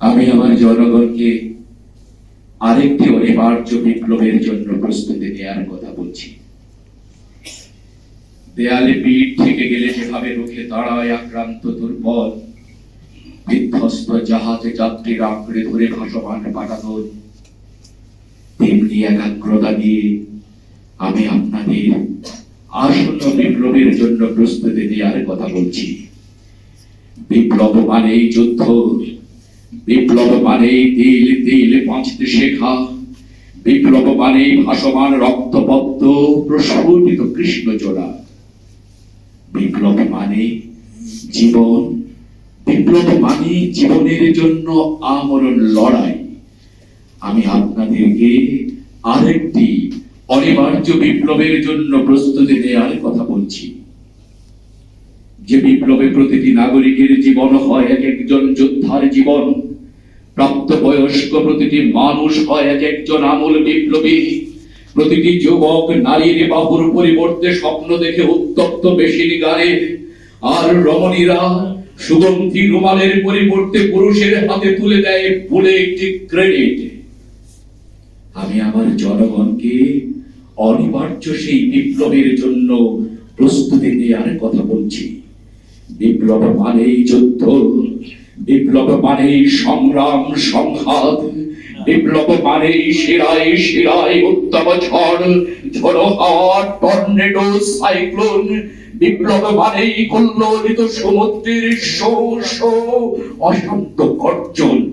আমি আমার জনগণকে আরেকটি অনিবার্য বিপ্লবের জন্য প্রস্তুতি নেওয়ার কথা বলছি। দেয়ালে পিঠ থেকে গেলে যেভাবে রুখে দাঁড়ায় আক্রান্ত দুর্বল, বিধ্বস্ত জাহাজে যাত্রীরা আঁকড়ে ধরে ভাসমান পাঠানোর তেমনি একাগ্রতা দিয়ে আমি আপনাদের আসন্ন বিপ্লবের জন্য প্রস্তুতি নেওয়ার কথা বলছি। বিপ্লব মানেই যুদ্ধ। বিপ্লব মানেই তিল তিল বাঁচতে শেখা। বিপ্লব মানেই ভাসমান রক্তপদ্ম প্রস্ফুটিত কৃষ্ণ জোড়া। বিপ্লব মানে জীবন। বিপ্লব মানে জীবনের জন্য আমরণ লড়াই। আমি আপনাদেরকে আরেকটি অনিবার্য বিপ্লবের জন্য প্রস্তুতি নেওয়ার কথা বলছি। যে বিপ্লবে প্রতিটি নাগরিকের জীবন হয় এক একজন যোদ্ধার জীবন। প্রাপ্তবয়স্ক প্রতিটি মানুষ হয় এক একজন আমূল বিপ্লবী। প্রতিটি যুবক নারীর বাহুর পরিবর্তে স্বপ্ন দেখে উত্তপ্ত বেশির গানের আর রমণীরা সুগন্ধি রুমালের পরিবর্তে পুরুষের হাতে তুলে দেয় ফুলে একটি ক্রেডিট আমি আমার জনগণকে অনিবার্য সেই বিপ্লবের জন্য প্রস্তুতি নেওয়ার কথা বলছি। বিপ্লব মানেই যুদ্ধ। বিপ্লব মানেই সংগ্রাম, সংঘাত। বিপ্লব মানেই শিরায় শিরায় উত্তম ঝড় ঝড়ো হাওয়া টর্নেডো, সাইক্লোন। বিপ্লব মানেই কল্লোলিত সমুদ্রের শো শো, অশান্ত গর্জন।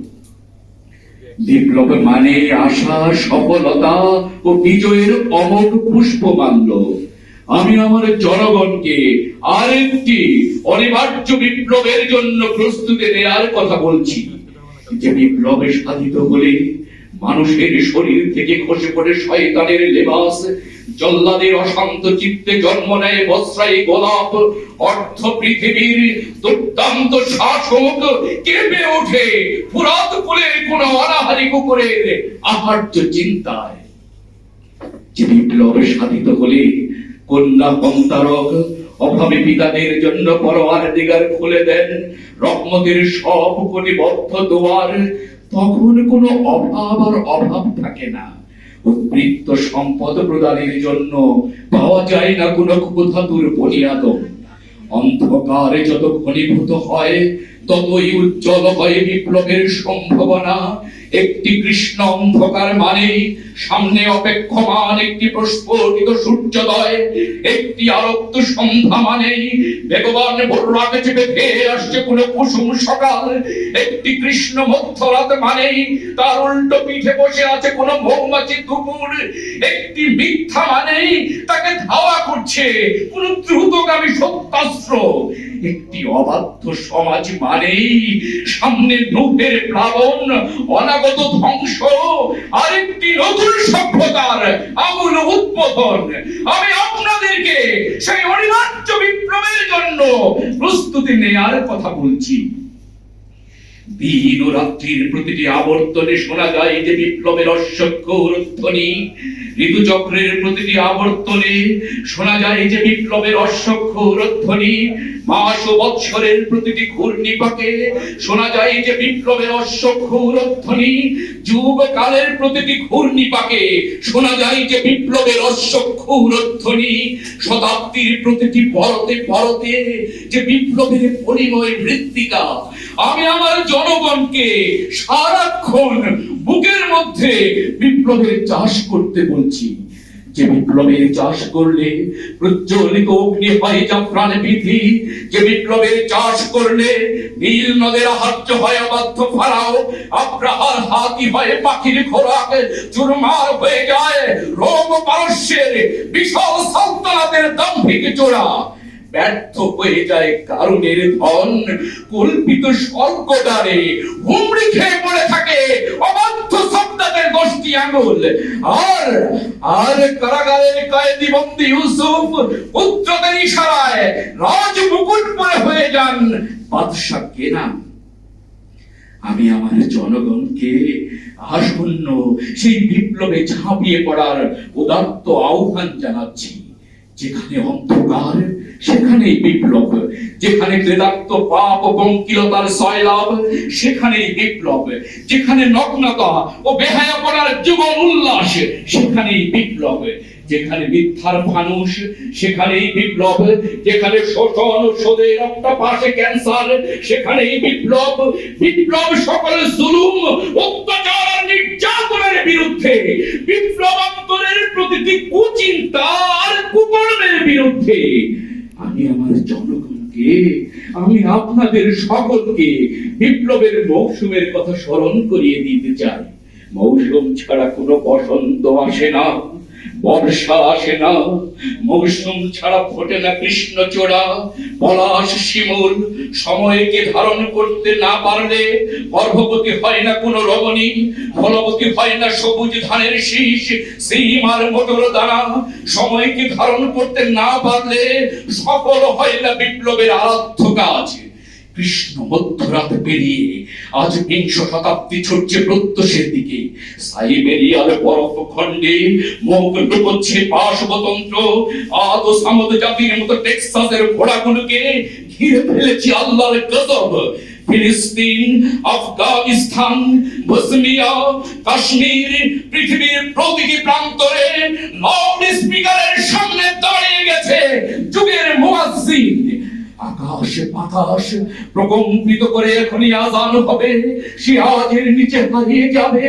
বিপ্লব মানে আশা, সফলতা ও বিজয়ের অমর পুষ্পমাল্য। আমি আমার জনগণকে আরেকটি অনিবার্য বিপ্লবের জন্য প্রস্তুতি নেওয়ার কথা বলছি। যে বিপ্লবে সাধিত হলে মানুষের শরীর থেকে খসে পড়ে শয়তানের লেবাস, জল্লাদের অশান্ত চিত্তে জন্ম নেয় বস্রাই গোলাপ, অর্থ পৃথিবীর দুর্দান্ত শাসক কেঁপে ওঠে ফুরাত কুলের কোন অনাহারি কুকুরের আহার্য চিন্তায়। যে বিপ্লবে সাধিত হলে কন্যা সন্তারক পিতাদের জন্য পরোয়ার দিগার খুলে দেন। সব দুয়ার। তখন অভাব আর অভাব থাকে না। উদ্বৃত্ত সম্পদ প্রদানের জন্য পাওয়া যায় না কোনো ক্ষুধাতুর বলিয়াদ অন্ধকারে যত ঘনীভূত হয়, ততই উজ্জ্বল হয় বিপ্লবের সম্ভাবনা। একটি কৃষ্ণ অন্ধকার মানে সামনে অপেক্ষমান একটি প্রস্ফুটিত সূর্যোদয়, একটি আলোক্ত সন্ধ্যা মানে বেগবান ভোররাতে চেপে ফেরে আসছে কোনো কুসুম সকাল, একটি কৃষ্ণ মধ্যরাত মানেই তার উল্টো পিঠে বসে আছে কোনো মৌমাছি দুপুর একটি মিথ্যা মানেই তাকে ধাওয়া করছে কোন দ্রুতগামী সত্যাস্ত্র একটি অবাধ্য সমাজ মানেই সামনে নূহের প্লাবন, অনাগত ধ্বংস, আরেকটি নতুন সভ্যতার আগুন উদ্বোধন। আমি আপনাদেরকে সেই অনিবার্য বিপ্লবের জন্য প্রস্তুতি নেয়ার কথা বলছি। দিন ও রাত্রির প্রতিটি আবর্তনে শোনা যায় যে বিপ্লবের অশ্বক্ষর ধ্বনি ঋতুচক্রের প্রতিটি আবর্তনে শোনা যায় যে বিপ্লবের অশ্বক্ষর ধ্বনি মাস ও বৎসরের প্রতিটি ঘূর্ণিপাকে শোনা যায় যে বিপ্লবের অশ্বক্ষর ধ্বনি যুগ কালের প্রতিটি ঘূর্ণিপাকে শোনা যায় যে বিপ্লবের অশ্বক্ষর ধ্বনি শতাব্দীর প্রতিটি পরতে পরতে যে বিপ্লবের পরিময় মৃত্তিকা। আমি আমার জনগণকে সারাক্ষণ বুকের মধ্যে বিপ্লবের চাষ করতে বলছি। যে বিপ্লবের চাষ করলে প্রজ্বলিত অগ্নি হয় প্রাণ বিধি যে বিপ্লবের চাষ করলে নীল নদের আহার্য হয় অবাধ্য ফারাও। আব্রাহার হাতি হয় পাখির খোরাক চুরমার হয়ে যায়। রোম পারস্যের বিশাল সালতানাতের দাম্ভিক চোরা ব্যর্থ হয়ে যায় কারণের ধন, কল্পিত স্বর্গদ্বারে। হুমড়ি খেয়ে পড়ে থাকে অবাধ্য শব্দাদের গোষ্ঠী আঙুল। আর আর কারাগারের কয়েদি বন্দী ইউসুফ পুত্রদের ইশারায় রাজ মুকুট পরে হয়ে যান বাদশাহ কেনান। আমি আমার জনগণকে আসন্ন সেই বিপ্লবে ঝাঁপিয়ে পড়ার উদাত্ত আহ্বান জানাচ্ছি। যেখানে অন্ধকার, সেখানেই বিপ্লব। যেখানে ক্রেদাক্ত পাপ ও পঙ্কিলতার সয়লাভ, সেখানেই বিপ্লব। যেখানে নগ্নতা ও বেহায়াপনার যুগল উল্লাস, সেখানেই বিপ্লব। যেখানে মিথ্যার ফানুষ, সেখানেই বিপ্লব। যেখানে শোষণ একটা পাশে ক্যান্সার, সেখানেই বিপ্লব। বিপ্লব সকল জুলুম, অত্যাচার নির্যাতনের বিরুদ্ধে। বিপ্লব অন্তরের প্রতিটি কুচিন্তা বিরুদ্ধে। আমি আমার জনগণকে, আমি আপনাদের সকলকে বিপ্লবের মৌসুমের কথা স্মরণ করিয়ে দিতে চাই। মৌসুম ছাড়া কোনো বসন্ত আসে না। বর্ষা আসে না, মৌসুম ছাড়া ফোটে না কৃষ্ণচূড়া পলাশ শিমুল সময়কে ধারণ করতে না পারলে গর্ভবতী হয় না কোনো রমণী ফলবতী হয় না সবুজ ধানের শীষ, সিম আর মোটর দানা। সময়কে ধারণ করতে না পারলে সফল হয় না বিপ্লবের আরাধ্য কাজ। কৃষ্ণ মধ্যরাত পেরিয়ে আজ বিংশ শতাব্দী ছুটছে প্রত্যুষের দিকে। সাইবেরিয়ার বরফ খণ্ডে মুখ পাশবতন্ত্র আদ সামদ জাতির মতো টেক্সাসের ঘোড়াগুলোকে ঘিরে ফেলেছে আল্লাহর গজব। ফিলিস্তিন, আফগানিস্তান, বসনিয়া, কাশ্মীর পৃথিবীর প্রতিটি প্রান্তরে প্রকম্পিত করে এখনই আজান হবে। নিচে হারিয়ে যাবে।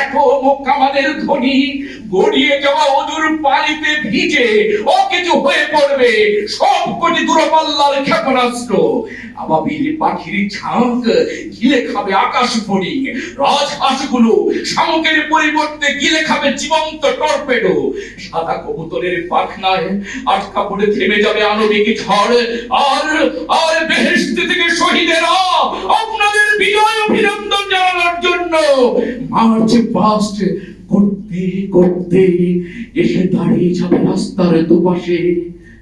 এক মোকামানের ধ্বনি। গড়িয়ে যাওয়া পানিতে ভিজে ও কিছু হয়ে পড়বে সব কোটি দূরপাল্লার ক্ষেপণাস্ত্র। আবাবির পাখির গিলে খাবে আকাশ ফড়িং রাজহাঁসগুলো শামুকের পরিবর্তে গিলে খাবে জীবন্ত টর্পেডো। সাদা কবুতরের পাখনায় আটকা পড়ে থেমে যাবে আণবিক ঝড়। আর আর বেহেশত থেকে শহীদেরা আপনাদের বিজয় অভিনন্দন জানানোর জন্য মার্চ পাস্ট করতে করতে এসে দাঁড়িয়ে যাবে রাস্তার দুপাশে।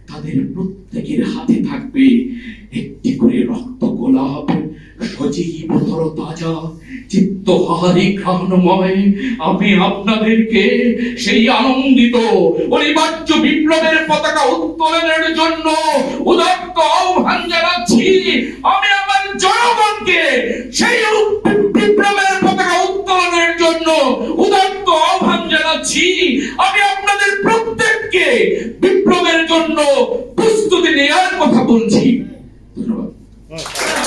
তাদের প্রত্যেকের হাতে থাকবে। একটি করে রক্ত গোলাপ, সজীব তর তাজা, চিত্তহারি ঘ্রাণময়। আমি আপনাদেরকে সেই আনন্দিত, অনিবার্য বিপ্লবের পতাকা উত্তোলনের জন্য আহ্বান জানাচ্ছি। আমি আমার জনগণকে সেই বিপ্লবের পতাকা উত্তোলনের জন্য উদাত্ত আহ্বান জানাচ্ছি। আমি কে বিপ্লবের জন্য প্রস্তুতি নেওয়ার কথা বলছি। ধন্যবাদ। হ্যাঁ,